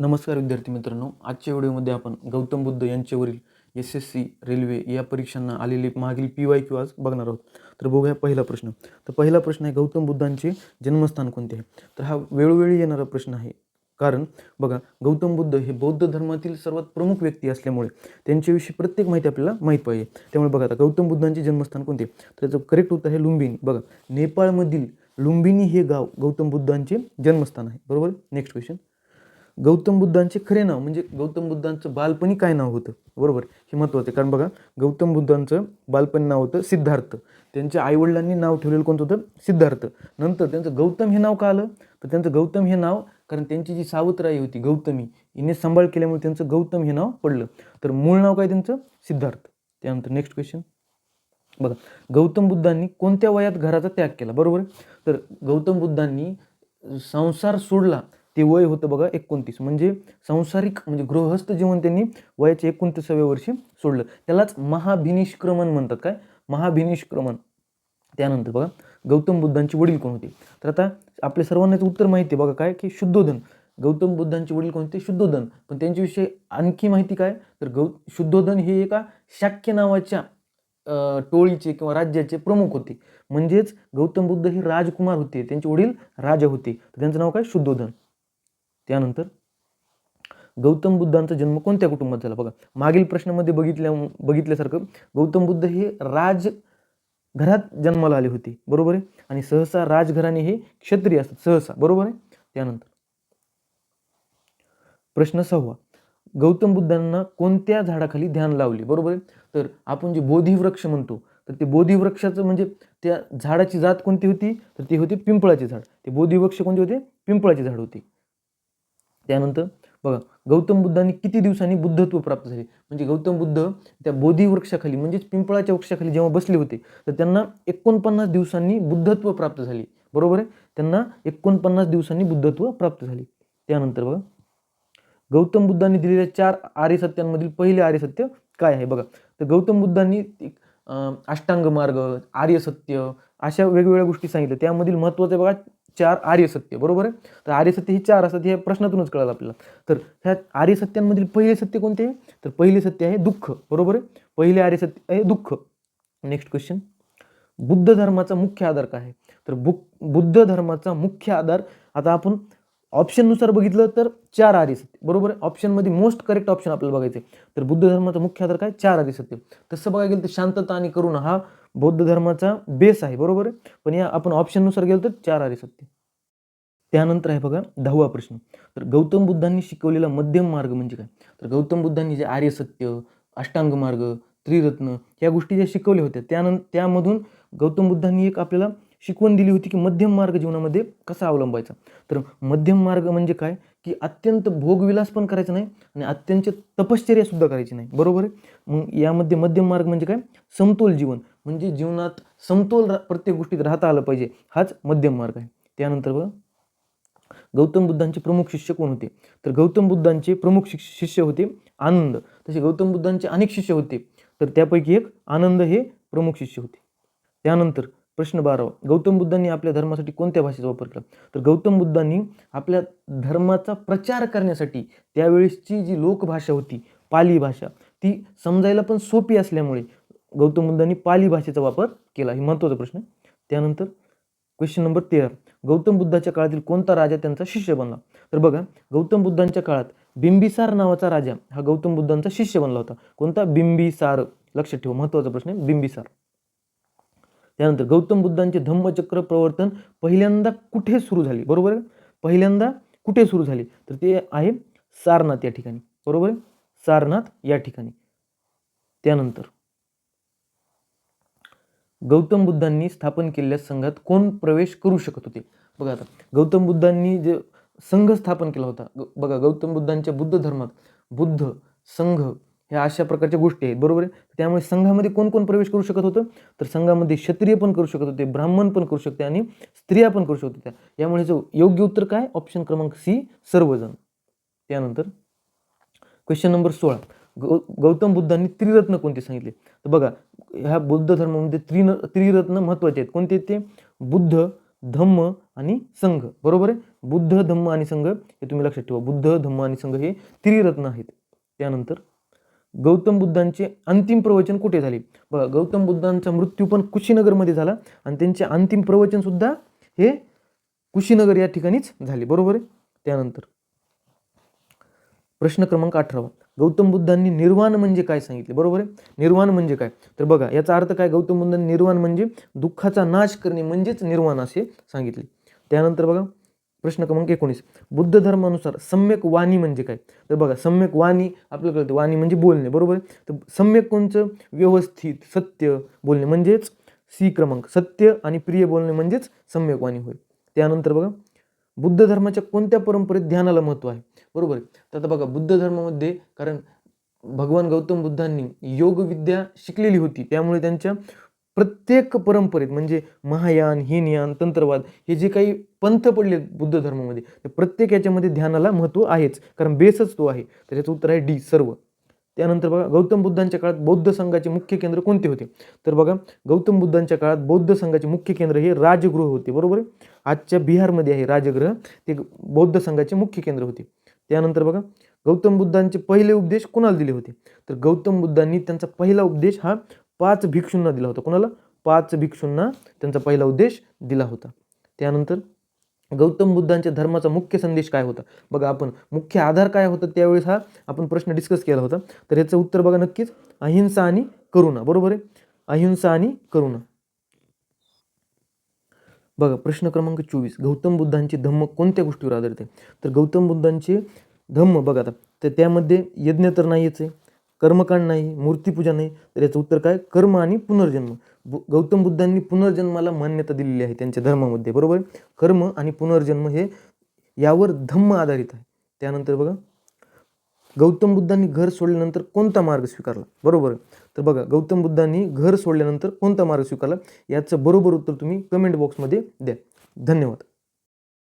नमस्कार विद्यार्थी मित्रांनो. आजच्या व्हिडिओमध्ये आपण गौतम बुद्ध यांच्यावरील एस एस सी रेल्वे या परीक्षांना आलेले मागील पी वाय क्यू आज बघणार आहोत. तर बघूया पहिला प्रश्न. तर पहिला प्रश्न आहे गौतम बुद्धांचे जन्मस्थान कोणते आहे? तर हा वेळोवेळी येणारा प्रश्न आहे. कारण बघा गौतम बुद्ध हे बौद्ध धर्मातील सर्वात प्रमुख व्यक्ती असल्यामुळे त्यांच्याविषयी प्रत्येक माहिती आपल्याला माहीत पाहिजे. त्यामुळे बघा आता गौतम बुद्धांचे जन्मस्थान कोणते? तर त्याचं करेक्ट उत्तर आहे लुंबिनी. बघा नेपाळमधील लुंबिनी हे गाव गौतम बुद्धांचे जन्मस्थान आहे. बरोबर? नेक्स्ट क्वेश्चन गौतम बुद्धांचे खरे नाव म्हणजे गौतम बुद्धांचं बालपणी काय नाव होतं? बरोबर हे महत्त्वाचं आहे. कारण बघा गौतम बुद्धांचं बालपणी नाव होतं सिद्धार्थ. त्यांच्या आईवडिलांनी नाव ठेवलेलं कोणतं होतं? सिद्धार्थ. नंतर त्यांचं गौतम हे नाव का आलं? तर त्यांचं गौतम हे नाव कारण त्यांची जी सावत्राई होती गौतमी हिने सांभाळ केल्यामुळे त्यांचं गौतम हे नाव पडलं. तर मूळ नाव काय त्यांचं? सिद्धार्थ. त्यानंतर नेक्स्ट क्वेश्चन बघा गौतम बुद्धांनी कोणत्या वयात घराचा त्याग केला? बरोबर? तर गौतम बुद्धांनी संसार सोडला ते वय होतं बघा एकोणतीस. म्हणजे संसारिक म्हणजे गृहस्थ जीवन त्यांनी वयाच्या एकोणतीसाव्या वर्षी सोडलं. त्यालाच महाभिनिष्क्रमण म्हणतात काय? महाभिनिष्क्रमण. त्यानंतर बघा गौतम बुद्धांचे वडील कोण होते? तर आता आपल्या सर्वांनाच उत्तर माहिती आहे बघा काय? की शुद्धोधन गौतम बुद्धांचे वडील कोणते शुद्धोधन पण त्यांच्याविषयी आणखी माहिती काय? तर गौ शुद्धोधन हे एका शाक्य नावाच्या टोळीचे किंवा राज्याचे प्रमुख होते. म्हणजेच गौतम बुद्ध हे राजकुमार होते. त्यांचे वडील राजा होते. तर त्यांचं नाव काय? शुद्धोधन त्यानंतर गौतम बुद्धांचा जन्म कोणत्या कुटुंबात झाला? बघा मागील प्रश्नामध्ये बघितल्या बघितल्यासारखं गौतम बुद्ध हे राज घरात जन्माला आले होते बरोबर आहे? आणि सहसा राजघराणे हे क्षत्रिय असतात सहसा बरोबर आहे? त्यानंतर प्रश्न सहावा. गौतम बुद्धांना कोणत्या झाडाखाली ध्यान लावले बरोबर आहे? तर आपण जे बोधिवृक्ष म्हणतो तर ते बोधिवृक्षाचं म्हणजे त्या झाडाची जात कोणती होती? तर ती होती पिंपळाचे झाड. ते बोधिवृक्ष कोणते होते? पिंपळाचे झाड होते. त्यानंतर बघा गौतम बुद्धांनी किती दिवसांनी बुद्धत्व प्राप्त झाले? म्हणजे गौतम बुद्ध त्या बोधी वृक्षाखाली म्हणजेच पिंपळाच्या वृक्षाखाली जेव्हा बसले होते तर त्यांना एकोणपन्नास दिवसांनी बुद्धत्व प्राप्त झाले. बरोबर आहे? त्यांना एकोणपन्नास दिवसांनी बुद्धत्व प्राप्त झाले. त्यानंतर बघा गौतम बुद्धांनी दिलेल्या चार आर्यसत्यांमधील पहिले आर्यसत्य काय आहे? बघा तर गौतम बुद्धांनी एक, अष्टांग मार्ग आर्यसत्य अशा वेगवेगळ्या गोष्टी सांगितल्या. त्यामधील महत्त्वाचं बघा चार आर्यसत्य बरोबर आहे? तर आर्यसत्य हे चार असतात हे प्रश्नातूनच कळलं आपल्याला. तर ह्या आर्यसत्यांमधील पहिले सत्य कोणते? आहे तर पहिले सत्य आहे दुःख बरोबर आहे? पहिले आर्यसत्य आहे दुःख. नेक्स्ट क्वेश्चन बुद्ध धर्माचा मुख्य आधार काय आहे? तर बुक बुद्ध धर्माचा मुख्य आधार आता आपण ऑप्शननुसार बघितलं तर चार आर्यसत्य बरोबर आहे? ऑप्शनमध्ये मोस्ट करेक्ट ऑप्शन आपल्याला बघायचं आहे तर बुद्ध धर्माचा मुख्य आधार काय? चार आर्य सत्य तसं बघायला गेलं तर शांतता आणि करुणा हा बौद्ध धर्माचा बेस आहे बरोबर आहे? पण या आपण ऑप्शननुसार गेलो तर चार आर्य सत्य. त्यानंतर आहे बघा दहावा प्रश्न. तर गौतम बुद्धांनी शिकवलेला मध्यम मार्ग म्हणजे काय? तर गौतम बुद्धांनी जे आर्य सत्य अष्टांग मार्ग त्रिरत्न या गोष्टी ज्या शिकवल्या होत्या त्यानं त्यामधून गौतम बुद्धांनी एक आपल्याला शिकवण दिली होती की मध्यम मार्ग जीवनामध्ये कसा अवलंबायचा. तर मध्यम मार्ग म्हणजे काय? की अत्यंत भोगविलास पण करायचा नाही आणि अत्यंत तपश्चर्या सुद्धा करायची नाही. बरोबर आहे? मग यामध्ये मध्यम मार्ग म्हणजे काय? समतोल जीवन. म्हणजे जीवनात समतोल रा- प्रत्येक गोष्टीत राहता आलं पाहिजे. हाच मध्यम मार्ग आहे. त्यानंतर बघा गौतम बुद्धांचे प्रमुख शिष्य कोण होते? तर गौतम बुद्धांचे प्रमुख शिष्य होते आनंद. तसे गौतम बुद्धांचे अनेक शिष्य होते. तर त्यापैकी एक आनंद हे प्रमुख शिष्य होते. त्यानंतर प्रश्न बारावा. गौतम बुद्धांनी आपल्या धर्मासाठी कोणत्या भाषेचा वापर केला? तर गौतम बुद्धांनी आपल्या धर्माचा प्रचार करण्यासाठी त्यावेळेसची जी लोकभाषा होती पाली भाषा ती समजायला पण सोपी असल्यामुळे गौतम बुद्धांनी पाली भाषेचा वापर केला. हे महत्त्वाचा प्रश्न त्यानंतर क्वेश्चन नंबर तेरा. गौतम बुद्धाच्या काळातील कोणता राजा त्यांचा शिष्य बनला? तर बघा गौतम बुद्धांच्या काळात बिंबिसार नावाचा राजा हा गौतम बुद्धांचा शिष्य बनला होता. कोणता? बिंबिसार. लक्षात ठेवा महत्त्वाचा प्रश्न आहे. बिंबिसार. त्यानंतर गौतम बुद्धांचे धम्मचक्र प्रवर्तन पहिल्यांदा कुठे सुरू झाले? बरोबर आहे? पहिल्यांदा कुठे सुरू झाले? तर ते आहे सारनाथ या ठिकाणी. बरोबर आहे? सारनाथ या ठिकाणी. त्यानंतर गौतम बुद्धांनी स्थापन केलेल्या संघात कोण प्रवेश करू शकत होते? बघा आता गौतम बुद्धांनी जे संघ स्थापन केला होता ग- बघा गौतम बुद्धांच्या बुद्ध धर्मात बुद्ध संघ ह्या अशा प्रकारच्या गोष्टी आहेत बरोबर आहे? त्यामुळे संघामध्ये कोण कोण प्रवेश करू शकत होतं? तर संघामध्ये क्षत्रिय पण करू शकत होते ब्राह्मण पण करू शकते आणि स्त्रिया पण करू शकत होत्या. यामुळे जो योग्य उत्तर काय? ऑप्शन क्रमांक सी सर्वजण. त्यानंतर क्वेश्चन नंबर सोळा. गौ गौतम बुद्धांनी त्रिरत्न कोणते सांगितले? तर बघा ह्या बौद्ध धर्मामध्ये त्रिन त्रिरत्न महत्त्वाचे आहेत. कोणते आहेत ते? बुद्ध धम्म आणि संघ. बरोबर आहे? बुद्ध धम्म आणि संघ हे तुम्ही लक्षात ठेवा. बुद्ध धम्म आणि संघ हे त्रिरत्न आहेत. त्यानंतर गौतम बुद्धांचे अंतिम प्रवचन कुठे झाले? बघा गौतम बुद्धांचा मृत्यू पण कुशीनगरमध्ये झाला आणि त्यांचे अंतिम प्रवचन सुद्धा हे कुशीनगर या ठिकाणीच झाले. बरोबर आहे? त्यानंतर प्रश्न क्रमांक अठरावा. गौतम बुद्धांनी निर्वाण म्हणजे काय सांगितले? बरोबर आहे? निर्वाण म्हणजे काय? तर बघा याचा अर्थ काय? गौतम बुद्धांनी निर्वाण म्हणजे दुःखाचा नाश करणे म्हणजेच निर्वाण असे सांगितले. त्यानंतर बघा प्रश्न क्रमांक एकोणीस. बुद्ध धर्मानुसार सम्यक वाणी म्हणजे काय? तर बघा सम्यक वाणी आपल्याला कळतं. वाणी म्हणजे बोलणे बरोबर? आहे तर सम्यक कोणचं? व्यवस्थित सत्य बोलणे म्हणजेच सी क्रमांक. सत्य आणि प्रिय बोलणे म्हणजेच सम्यक वाणी होय. त्यानंतर बघा बुद्ध धर्माच्या कोणत्या परंपरेत ध्यानाला महत्त्व आहे? बरोबर आहे? तर आता बघा बुद्ध धर्मामध्ये कारण भगवान गौतम बुद्धांनी योगविद्या शिकलेली होती. त्यामुळे त्यांच्या प्रत्येक परंपरेत म्हणजे महायान हीनयान तंत्रवाद हे जे काही पंथ पडले बुद्ध धर्मामध्ये ते प्रत्येक याच्यामध्ये ध्यानाला महत्त्व आहेच कारण बेसच तो आहे. तर याचं उत्तर आहे डी सर्व. त्यानंतर बघा गौतम बुद्धांच्या काळात बौद्ध संघाचे मुख्य केंद्र कोणते होते? तर बघा गौतम बुद्धांच्या काळात बौद्ध संघाचे मुख्य केंद्र हे राजगृह होते बरोबर आहे? आजच्या बिहारमध्ये आहे राजगृह ते बौद्ध संघाचे मुख्य केंद्र होते. त्यानंतर बघा गौतम बुद्धांचे पहिले उपदेश कोणाला दिले होते? तर गौतम बुद्धांनी त्यांचा पहिला उपदेश हा पाच भिक्षूंना दिला होता. कोणाला? पाच भिक्षूंना त्यांचा पहिला उद्देश दिला होता. त्यानंतर गौतम बुद्धांच्या धर्माचा मुख्य संदेश काय होता? बघा आपण मुख्य आधार काय होता त्यावेळेस हा आपण प्रश्न डिस्कस केला होता. तर याचं उत्तर बघा नक्कीच. अहिंसा आणि करुणा. बरोबर आहे? अहिंसा आणि करुणा. बघा प्रश्न क्रमांक चोवीस. गौतम बुद्धांचे धम्म कोणत्या गोष्टीवर आधारित आहे? तर गौतम बुद्धांचे धम्म बघा आता. तर त्यामध्ये यज्ञ तर नाहीच आहे. कर्मकांड नाही मूर्तीपूजा नाही तर याचं उत्तर काय? कर्म आणि पुनर्जन्म. बु- गौतम बुद्धांनी पुनर्जन्माला मान्यता दिलेली आहे त्यांच्या धर्मामध्ये बरोबर? कर्म आणि पुनर्जन्म हे यावर धम्म आधारित आहे. त्यानंतर बघा गौतम बुद्धांनी घर सोडल्यानंतर कोणता मार्ग स्वीकारला? बरोबर? तर बघा गौतम बुद्धांनी घर सोडल्यानंतर कोणता मार्ग स्वीकारला? याचं बरोबर उत्तर तुम्ही कमेंट बॉक्समध्ये द्या. धन्यवाद.